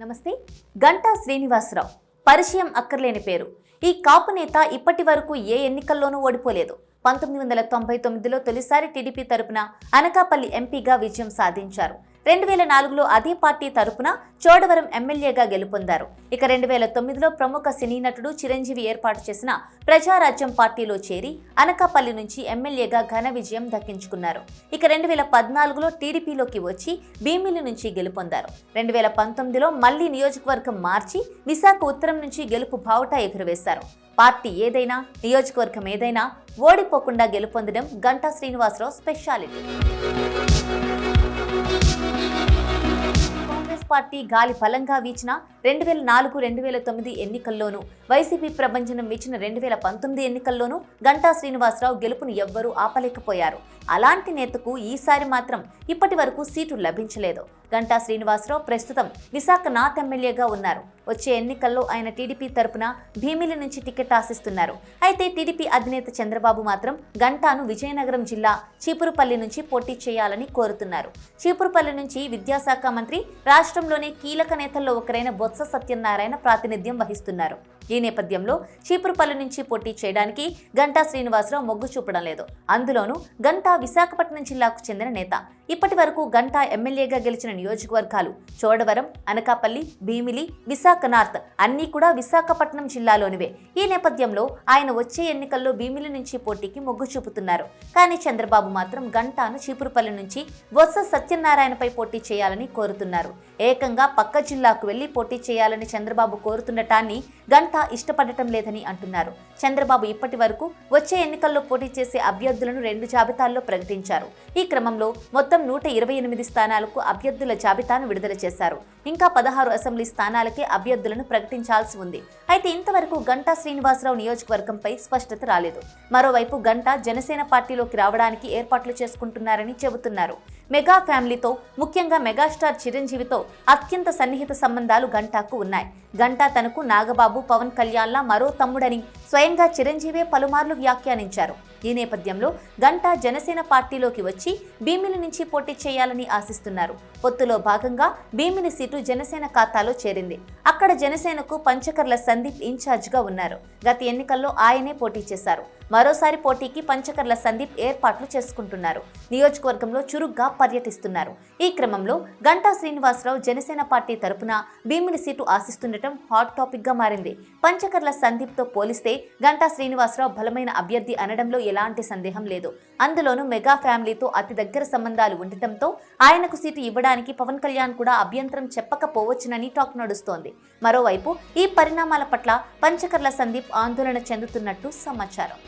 నమస్తే. గంటా శ్రీనివాసరావు. పరిచయం అక్కర్లేని పేరు. ఈ కాపు నేత ఇప్పటి వరకు ఏ ఎన్నికల్లోనూ ఓడిపోలేదు. పంతొమ్మిది వందల తొంభై తొమ్మిదిలో తొలిసారి టీడీపీ తరపున అనకాపల్లి ఎంపీగా విజయం సాధించారు. రెండు వేల నాలుగులో అదే పార్టీ తరపున చోడవరం ఎమ్మెల్యేగా గెలుపొందారు. ఇక రెండు వేల తొమ్మిదిలో ప్రముఖ సినీ నటుడు చిరంజీవి ఏర్పాటు చేసిన ప్రజారాజ్యం పార్టీలో చేరి అనకాపల్లి నుంచి ఎమ్మెల్యేగా ఘన విజయం దక్కించుకున్నారు. ఇక రెండు వేల పద్నాలుగులో టీడీపీలోకి వచ్చి భీమిలి నుంచి గెలుపొందారు. రెండు వేల పంతొమ్మిదిలో మళ్ళీ నియోజకవర్గం మార్చి విశాఖ ఉత్తరం నుంచి గెలుపు బావుటా ఎగురవేశారు. పార్టీ ఏదైనా నియోజకవర్గం ఏదైనా ఓడిపోకుండా గెలుపొందడం గంటా శ్రీనివాసరావు స్పెషాలిటీ. కాంగ్రెస్ పార్టీ గాలి బలంగా వీచిన రెండు వేల నాలుగు రెండు వేల తొమ్మిది ఎన్నికల్లోనూ వైసీపీ ప్రభంజనం వీచిన రెండు వేల పంతొమ్మిది ఎన్నికల్లోనూ గంటా శ్రీనివాసరావు గెలుపును ఎవ్వరూ ఆపలేకపోయారు. అలాంటి నేతకు ఈసారి మాత్రం ఇప్పటి వరకు సీటు లభించలేదు. గంటా శ్రీనివాసరావు ప్రస్తుతం విశాఖ నాథ్ ఎమ్మెల్యేగా ఉన్నారు. వచ్చే ఎన్నికల్లో ఆయన టీడీపీ తరపున భీమిలి నుంచి టికెట్ ఆశిస్తున్నారు. అయితే టీడీపీ అధినేత చంద్రబాబు మాత్రం గంటాను విజయనగరం జిల్లా చీపురుపల్లి నుంచి పోటీ చేయాలని కోరుతున్నారు. చీపురుపల్లి నుంచి విద్యాశాఖ మంత్రి రాష్ట్రంలోనే కీలక నేతల్లో ఒకరైన బొత్స సత్యనారాయణ ప్రాతినిధ్యం వహిస్తున్నారు. ఈ నేపథ్యంలో చీపురుపల్లి నుంచి పోటీ చేయడానికి గంటా శ్రీనివాసరావు మొగ్గు చూపడం లేదు. అందులోనూ గంటా విశాఖపట్నం జిల్లాకు చెందిన నేత. ఇప్పటి వరకు గంటా ఎమ్మెల్యేగా గెలిచిన నియోజకవర్గాలు చోడవరం అనకాపల్లి భీమిలి విశాఖ నార్త్ అన్నీ కూడా విశాఖపట్నం జిల్లాలోనివే. ఈ నేపథ్యంలో ఆయన వచ్చే ఎన్నికల్లో భీమిలి నుంచి పోటీకి మొగ్గు చూపుతున్నారు. కానీ చంద్రబాబు మాత్రం గంటాను చీపురుపల్లి నుంచి బొత్స సత్యనారాయణపై పోటీ చేయాలని కోరుతున్నారు. ఏకంగా పక్క జిల్లాకు వెళ్ళి పోటీ చేయాలని చంద్రబాబు కోరుతుండటాన్ని గంట ఇష్టపడటం లేదని అంటున్నారు. చంద్రబాబు ఇప్పటి వరకు వచ్చే ఎన్నికల్లో పోటీ చేసే అభ్యర్థులను రెండు జాబితాల్లో ప్రకటించారు. ఈ క్రమంలో మొత్తం నూట ఇరవై ఎనిమిది స్థానాలకు అభ్యర్థుల జాబితాను విడుదల చేశారు. ఇంకా పదహారు అసెంబ్లీ స్థానాలకే అభ్యర్థులను ప్రకటించాల్సి ఉంది. అయితే ఇంతవరకు గంటా శ్రీనివాసరావు నియోజకవర్గంపై స్పష్టత రాలేదు. మరోవైపు గంటా జనసేన పార్టీలోకి రావడానికి ఏర్పాట్లు చేసుకుంటున్నారని చెబుతున్నారు. మెగా ఫ్యామిలీతో ముఖ్యంగా మెగాస్టార్ చిరంజీవితో అత్యంత సన్నిహిత సంబంధాలు గంటాకు ఉన్నాయి. గంటా తనకు నాగబాబు పవన్ కళ్యాణ్లా మరో తమ్ముడని స్వయంగా చిరంజీవే పలుమార్లు వ్యాఖ్యానించారు. ఈ నేపథ్యంలో గంటా జనసేన పార్టీలోకి వచ్చి భీమిలి నుంచి పోటీ చేయాలని ఆశిస్తున్నారు. పొత్తులో భాగంగా భీమిలి సీటు జనసేన ఖాతాలో చేరింది. అక్కడ జనసేనకు పంచకర్ల సందీప్ ఇన్ఛార్జ్గా ఉన్నారు. గత ఎన్నికల్లో ఆయనే పోటీ చేశారు. మరోసారి పోటీకి పంచకర్ల సందీప్ ఏర్పాట్లు చేసుకుంటున్నారు. నియోజకవర్గంలో చురుగ్గా పర్యటిస్తున్నారు. ఈ క్రమంలో గంటా శ్రీనివాసరావు జనసేన పార్టీ తరపున భీమిలి సీటు ఆశిస్తుండటం హాట్ టాపిక్గా మారింది. పంచకర్ల సందీప్తో పోలిస్తే గంటా శ్రీనివాసరావు బలమైన అభ్యర్థి అనడంలో ఎలాంటి సందేహం లేదు. అందులోనూ మెగా ఫ్యామిలీతో అతి దగ్గర సంబంధాలు ఉండటంతో ఆయనకు సీటు ఇవ్వడానికి పవన్ కళ్యాణ్ కూడా అభ్యంతరం చెప్పకపోవచ్చునని టాక్ నడుస్తోంది. మరోవైపు ఈ పరిణామాల పట్ల పంచకర్ల సందీప్ ఆందోళన చెందుతున్నట్టు సమాచారం.